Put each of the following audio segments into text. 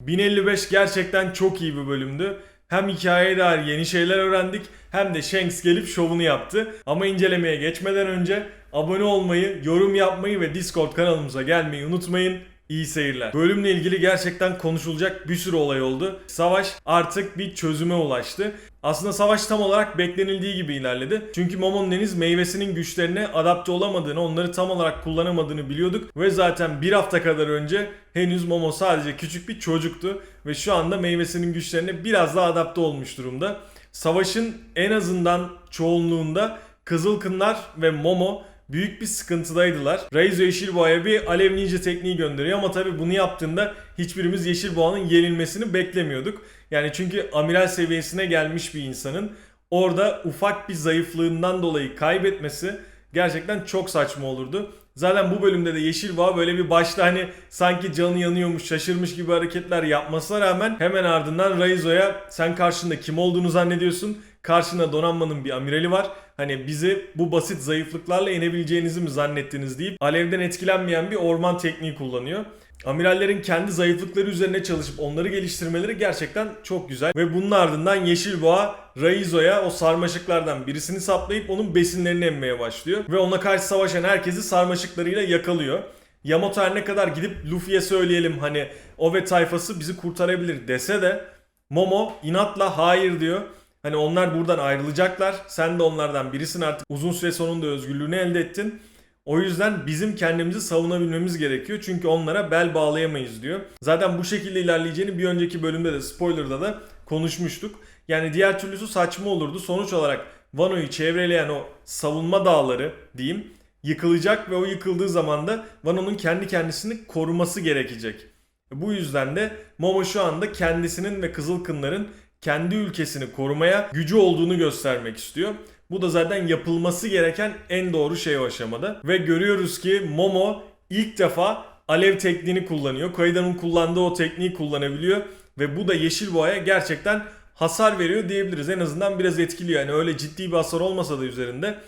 1055 gerçekten çok iyi bir bölümdü. Hem hikayeye dair yeni şeyler öğrendik hem de Shanks gelip şovunu yaptı. Ama incelemeye geçmeden önce abone olmayı, yorum yapmayı ve Discord kanalımıza gelmeyi unutmayın. İyi seyirler. Bölümle ilgili gerçekten konuşulacak bir sürü olay oldu. Savaş artık bir çözüme ulaştı. Aslında savaş tam olarak beklenildiği gibi ilerledi. Çünkü Momo'nun Deniz meyvesinin güçlerine adapte olamadığını, onları tam olarak kullanamadığını biliyorduk. Ve zaten bir hafta kadar önce henüz Momo sadece küçük bir çocuktu. Ve şu anda meyvesinin güçlerine biraz daha adapte olmuş durumda. Savaşın en azından çoğunluğunda Kızıl Kınlar ve Momo büyük bir sıkıntıdaydılar. Reizo Yeşilboğa'ya bir alev ninja tekniği gönderiyor ama tabi bunu yaptığında hiçbirimiz Yeşilboğa'nın yenilmesini beklemiyorduk. Yani çünkü amiral seviyesine gelmiş bir insanın orada ufak bir zayıflığından dolayı kaybetmesi gerçekten çok saçma olurdu. Zaten bu bölümde de Yeşilboğa böyle bir başta hani sanki canı yanıyormuş, şaşırmış gibi hareketler yapmasına rağmen hemen ardından Reizo'ya sen karşında kim olduğunu zannediyorsun? Karşında donanmanın bir amirali var. Hani bizi bu basit zayıflıklarla yenebileceğinizi mi zannettiniz deyip alevden etkilenmeyen bir orman tekniği kullanıyor. Amirallerin kendi zayıflıkları üzerine çalışıp onları geliştirmeleri gerçekten çok güzel. Ve bunun ardından Yeşilboğa Raizo'ya o sarmaşıklardan birisini saplayıp onun besinlerini emmeye başlıyor. Ve ona karşı savaşan herkesi sarmaşıklarıyla yakalıyor. Yamato her ne kadar gidip Luffy'ye söyleyelim hani o ve tayfası bizi kurtarabilir dese de Momo inatla hayır diyor. Hani onlar buradan ayrılacaklar. Sen de onlardan birisin artık. Uzun süre sonunda özgürlüğünü elde ettin. O yüzden bizim kendimizi savunabilmemiz gerekiyor. Çünkü onlara bel bağlayamayız diyor. Zaten bu şekilde ilerleyeceğini bir önceki bölümde de spoilerda da konuşmuştuk. Yani diğer türlüsü saçma olurdu. Sonuç olarak Wano'yu çevreleyen o savunma dağları diyeyim yıkılacak ve o yıkıldığı zaman da Wano'nun kendi kendisini koruması gerekecek. Bu yüzden de Momo şu anda kendisinin ve Kızılkınların kendi ülkesini korumaya gücü olduğunu göstermek istiyor. Bu da zaten yapılması gereken en doğru şey o aşamada. Ve görüyoruz ki Momo ilk defa alev tekniğini kullanıyor. Kaido'nun kullandığı o tekniği kullanabiliyor. Ve bu da Yeşil Boğa'ya gerçekten hasar veriyor diyebiliriz. En azından biraz etkiliyor. Yani öyle ciddi bir hasar olmasa da üzerinde.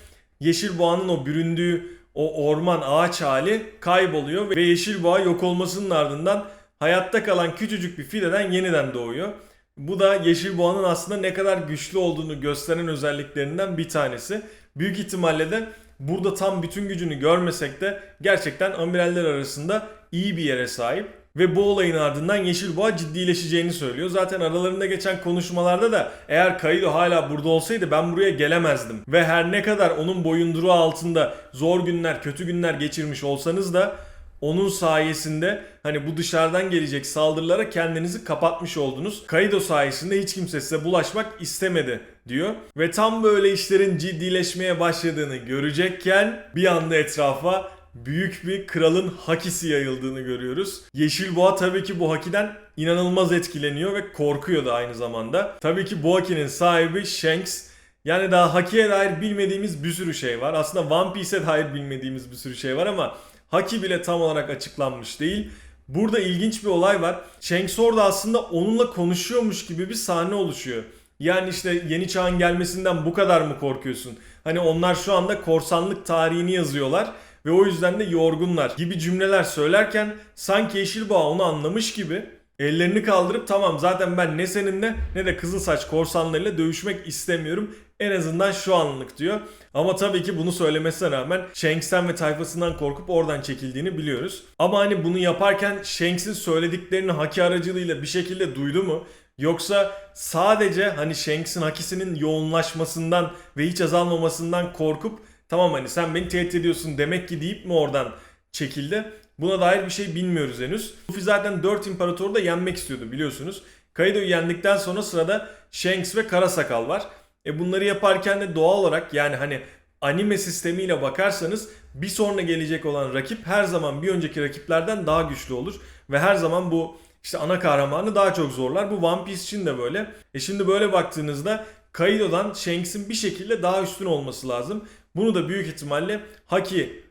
Yeşil Boğa'nın o büründüğü o orman ağaç hali kayboluyor. Ve Yeşil Boğa yok olmasının ardından hayatta kalan küçücük bir fileden yeniden doğuyor. Bu da Yeşil Boğa'nın aslında ne kadar güçlü olduğunu gösteren özelliklerinden bir tanesi. Büyük ihtimalle de burada tam bütün gücünü görmesek de gerçekten amiraller arasında iyi bir yere sahip. Ve bu olayın ardından Yeşil Boğa ciddileşeceğini söylüyor. Zaten aralarında geçen konuşmalarda da eğer Kaido hala burada olsaydı ben buraya gelemezdim. Ve her ne kadar onun boyunduruğu altında zor günler, kötü günler geçirmiş olsanız da onun sayesinde hani bu dışarıdan gelecek saldırılara kendinizi kapatmış oldunuz. Kaido sayesinde hiç kimse size bulaşmak istemedi diyor. Ve tam böyle işlerin ciddileşmeye başladığını görecekken bir anda etrafa büyük bir kralın hakisi yayıldığını görüyoruz. Yeşil Boğa tabii ki bu hakiden inanılmaz etkileniyor ve korkuyor da aynı zamanda. Tabii ki bu hakinin sahibi Shanks. Yani daha hakiye dair bilmediğimiz bir sürü şey var. Aslında One Piece'e dair bilmediğimiz bir sürü şey var ama Haki bile tam olarak açıklanmış değil. Burada ilginç bir olay var. Shanks orada aslında onunla konuşuyormuş gibi bir sahne oluşuyor. Yani işte yeni çağın gelmesinden bu kadar mı korkuyorsun? Hani onlar şu anda korsanlık tarihini yazıyorlar ve o yüzden de yorgunlar gibi cümleler söylerken sanki Yeşilboğa onu anlamış gibi ellerini kaldırıp tamam zaten ben ne seninle ne de Kızılsaç korsanlarıyla dövüşmek istemiyorum. En azından şu anlık diyor. Ama tabii ki bunu söylemesine rağmen Shanks'ten ve tayfasından korkup oradan çekildiğini biliyoruz. Ama hani bunu yaparken Shanks'in söylediklerini haki aracılığıyla bir şekilde duydu mu? Yoksa sadece hani Shanks'in hakisinin yoğunlaşmasından ve hiç azalmamasından korkup tamam hani sen beni tehdit ediyorsun demek ki deyip mi oradan çekildi? Buna dair bir şey bilmiyoruz henüz. Luffy zaten 4 imparatoru da yenmek istiyordu biliyorsunuz. Kaido'yu yendikten sonra sırada Shanks ve Karasakal var. E bunları yaparken de doğal olarak yani hani anime sistemiyle bakarsanız bir sonra gelecek olan rakip her zaman bir önceki rakiplerden daha güçlü olur. Ve her zaman bu işte ana kahramanı daha çok zorlar. Bu One Piece için de böyle. E şimdi böyle baktığınızda Kaido'dan Shanks'in bir şekilde daha üstün olması lazım. Bunu da büyük ihtimalle Haki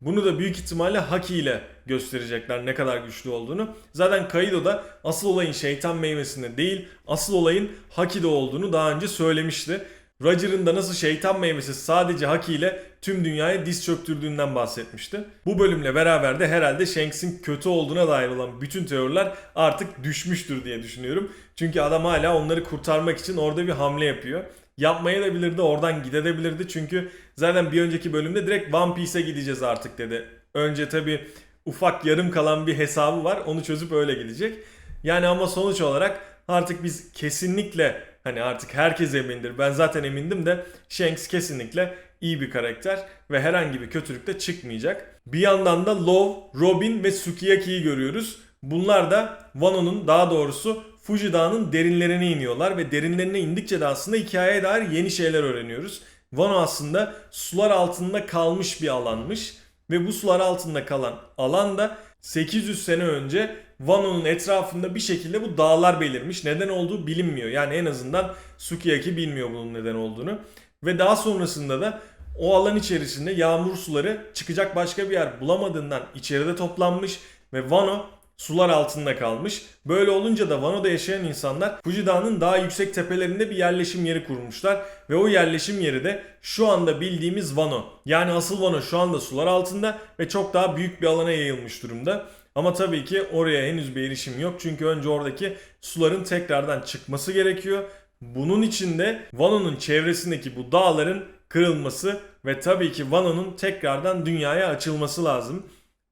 bunu da büyük ihtimalle Haki ile gösterecekler ne kadar güçlü olduğunu. Zaten Kaido'da asıl olayın şeytan meyvesinde değil, asıl olayın Haki'de olduğunu daha önce söylemişti. Roger'ın da nasıl şeytan meyvesi sadece Haki ile tüm dünyaya diz çöktürdüğünden bahsetmişti. Bu bölümle beraber de herhalde Shanks'in kötü olduğuna dair olan bütün teoriler artık düşmüştür diye düşünüyorum. Çünkü adam hala onları kurtarmak için orada bir hamle yapıyor. Yapmaya da bilirdi, oradan gidebilirdi. Çünkü zaten bir önceki bölümde direkt One Piece'e gideceğiz artık dedi. Önce tabi ufak yarım kalan bir hesabı var. Onu çözüp öyle gidecek. Yani ama sonuç olarak artık biz kesinlikle hani artık herkes emindir. Ben zaten emindim de Shanks kesinlikle iyi bir karakter ve herhangi bir kötülük de çıkmayacak. Bir yandan da Love, Robin ve Sukiyaki'yi görüyoruz. Bunlar da Wano'nun daha doğrusu Fuji Dağı'nın derinlerine iniyorlar ve derinlerine indikçe de aslında hikayeye dair yeni şeyler öğreniyoruz. Wano aslında sular altında kalmış bir alanmış ve bu sular altında kalan alan da 800 sene önce Wano'nun etrafında bir şekilde bu dağlar belirmiş. Neden olduğu bilinmiyor. Yani en azından Sukiyaki bilmiyor bunun neden olduğunu. Ve daha sonrasında da o alan içerisinde yağmur suları çıkacak başka bir yer bulamadığından içeride toplanmış ve Wano sular altında kalmış. Böyle olunca da Wano'da yaşayan insanlar Fuji daha yüksek tepelerinde bir yerleşim yeri kurmuşlar. Ve o yerleşim yeri de şu anda bildiğimiz Wano. Yani asıl Wano şu anda sular altında ve çok daha büyük bir alana yayılmış durumda. Ama tabii ki oraya henüz bir erişim yok. Çünkü önce oradaki suların tekrardan çıkması gerekiyor. Bunun için de Wano'nun çevresindeki bu dağların kırılması ve tabii ki Wano'nun tekrardan dünyaya açılması lazım.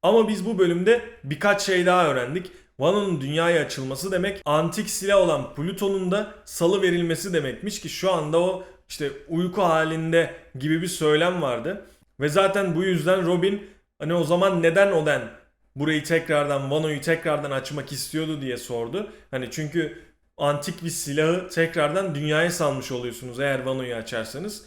Ama biz bu bölümde birkaç şey daha öğrendik. Wano'nun dünyaya açılması demek antik silah olan Plüton'un da salı verilmesi demekmiş ki şu anda o işte uyku halinde gibi bir söylem vardı. Ve zaten bu yüzden Robin hani o zaman neden Oden burayı tekrardan Wano'yu tekrardan açmak istiyordu diye sordu. Hani çünkü antik bir silahı tekrardan dünyaya salmış oluyorsunuz eğer Wano'yu açarsanız.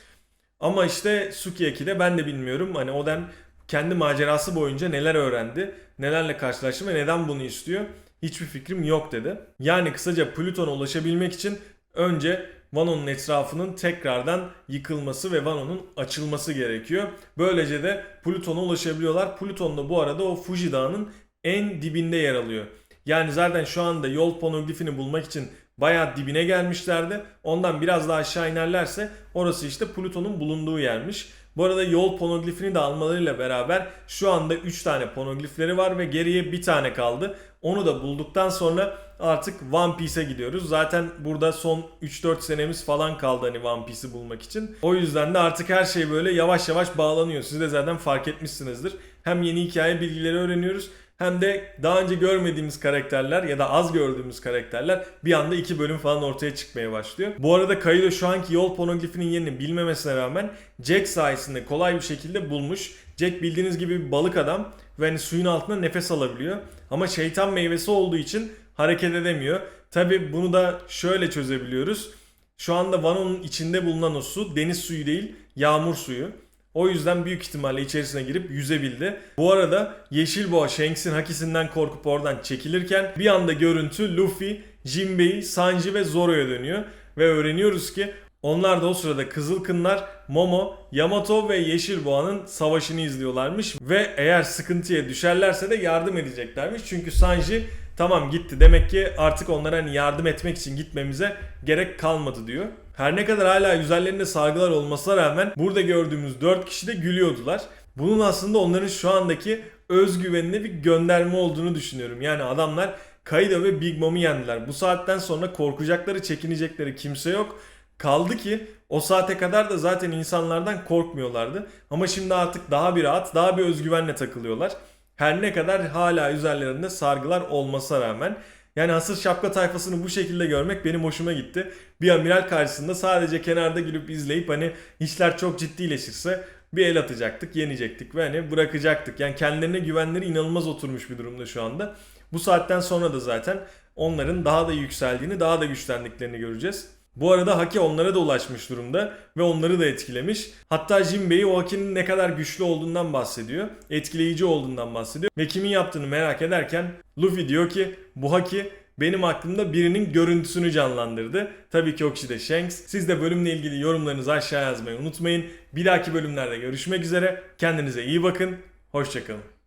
Ama işte Sukiyaki'de ben de bilmiyorum. Hani Oden kendi macerası boyunca neler öğrendi, nelerle karşılaştı ve neden bunu istiyor hiçbir fikrim yok dedi. Yani kısaca Plüton'a ulaşabilmek için önce Wano'nun etrafının tekrardan yıkılması ve Wano'nun açılması gerekiyor. Böylece de Plüton'a ulaşabiliyorlar. Plüton da bu arada o Fuji Dağı'nın en dibinde yer alıyor. Yani zaten şu anda yol ponogrifini bulmak için bayağı dibine gelmişlerdi. Ondan biraz daha aşağı inerlerse orası işte Plüton'un bulunduğu yermiş. Bu arada yol ponogrifini de almalarıyla beraber şu anda 3 tane ponogrifleri var ve geriye bir tane kaldı. Onu da bulduktan sonra artık One Piece'e gidiyoruz. Zaten burada son 3-4 senemiz falan kaldı hani One Piece'i bulmak için. O yüzden de artık her şey böyle yavaş yavaş bağlanıyor. Siz de zaten fark etmişsinizdir. Hem yeni hikaye bilgileri öğreniyoruz hem de daha önce görmediğimiz karakterler ya da az gördüğümüz karakterler bir anda iki bölüm falan ortaya çıkmaya başlıyor. Bu arada Kaido şu anki yol ponogrifinin yerini bilmemesine rağmen Jack sayesinde kolay bir şekilde bulmuş. Jack bildiğiniz gibi bir balık adam ve hani suyun altında nefes alabiliyor. Ama şeytan meyvesi olduğu için hareket edemiyor. Tabi bunu da şöyle çözebiliyoruz. Şu anda Wano'nun içinde bulunan o su deniz suyu değil yağmur suyu. O yüzden büyük ihtimalle içerisine girip yüzebildi. Bu arada Yeşil Boğa Shanks'in hakisinden korkup oradan çekilirken bir anda görüntü Luffy, Jinbei, Sanji ve Zoro'ya dönüyor. Ve öğreniyoruz ki onlar da o sırada Kızıl Kınlar, Momo, Yamato ve Yeşil Boğa'nın savaşını izliyorlarmış. Ve eğer sıkıntıya düşerlerse de yardım edeceklermiş. Çünkü Sanji tamam gitti demek ki artık onlara hani yardım etmek için gitmemize gerek kalmadı diyor. Her ne kadar hala üzerlerinde sargılar olmasına rağmen burada gördüğümüz 4 kişi de gülüyordular. Bunun aslında onların şu andaki özgüvenine bir gönderme olduğunu düşünüyorum. Yani adamlar Kaido ve Big Mom'u yendiler. Bu saatten sonra korkacakları, çekinecekleri kimse yok. Kaldı ki o saate kadar da zaten insanlardan korkmuyorlardı. Ama şimdi artık daha bir rahat, daha bir özgüvenle takılıyorlar. Her ne kadar hala üzerlerinde sargılar olmasına rağmen. Yani hasır şapka tayfasını bu şekilde görmek benim hoşuma gitti. Bir amiral karşısında sadece kenarda gülüp izleyip hani işler çok ciddileşirse bir el atacaktık, yenecektik ve hani bırakacaktık. Yani kendilerine güvenleri inanılmaz oturmuş bir durumda şu anda. Bu saatten sonra da zaten onların daha da yükseldiğini, daha da güçlendiklerini göreceğiz. Bu arada Haki onlara da ulaşmış durumda ve onları da etkilemiş. Hatta Jinbei o Haki'nin ne kadar güçlü olduğundan bahsediyor. Etkileyici olduğundan bahsediyor. Ve kimin yaptığını merak ederken Luffy diyor ki bu Haki benim aklımda birinin görüntüsünü canlandırdı. Tabii ki o kişi de Shanks. Siz de bölümle ilgili yorumlarınızı aşağı yazmayı unutmayın. Bir dahaki bölümlerde görüşmek üzere. Kendinize iyi bakın. Hoşçakalın.